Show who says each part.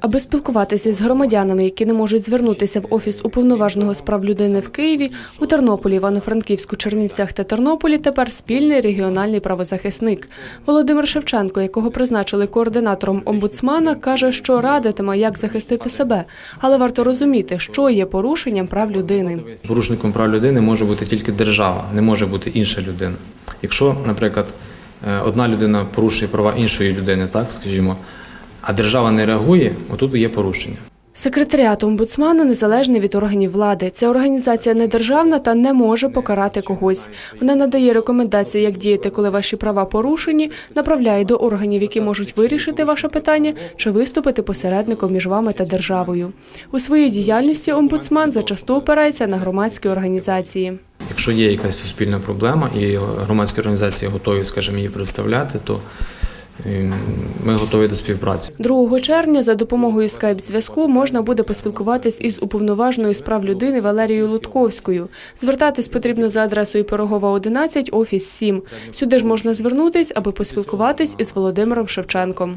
Speaker 1: Аби спілкуватися з громадянами, які не можуть звернутися в офіс уповноваженого з прав людини в Києві, у Тернополі, Івано-Франківську, Чернівцях та Тернополі тепер спільний регіональний правозахисник. Володимир Шевченко, якого призначили координатором омбудсмана, каже, що радитиме, як захистити себе, але варто розуміти, що є порушенням прав людини.
Speaker 2: Порушником прав людини може бути тільки держава, не може бути інша людина. Якщо, наприклад, е, одна людина порушує права іншої людини, так скажімо, а держава не реагує, отут є порушення.
Speaker 1: Секретаріат омбудсмана незалежний від органів влади. Ця організація не державна та не може покарати когось. Вона надає рекомендації, як діяти, коли ваші права порушені, направляє до органів, які можуть вирішити ваше питання, чи виступити посередником між вами та державою. У своїй діяльності омбудсман зачасту опирається на громадські організації.
Speaker 2: Якщо є якась суспільна проблема і громадські організації готові, скажімо, її представляти, то ми готові до співпраці.
Speaker 1: 2 червня за допомогою скайп-зв'язку можна буде поспілкуватись із уповноваженою справ людини Валерією Лутковською. Звертатись потрібно за адресою Пирогова 11, офіс 7. Сюди ж можна звернутись, аби поспілкуватись із Володимиром Шевченком.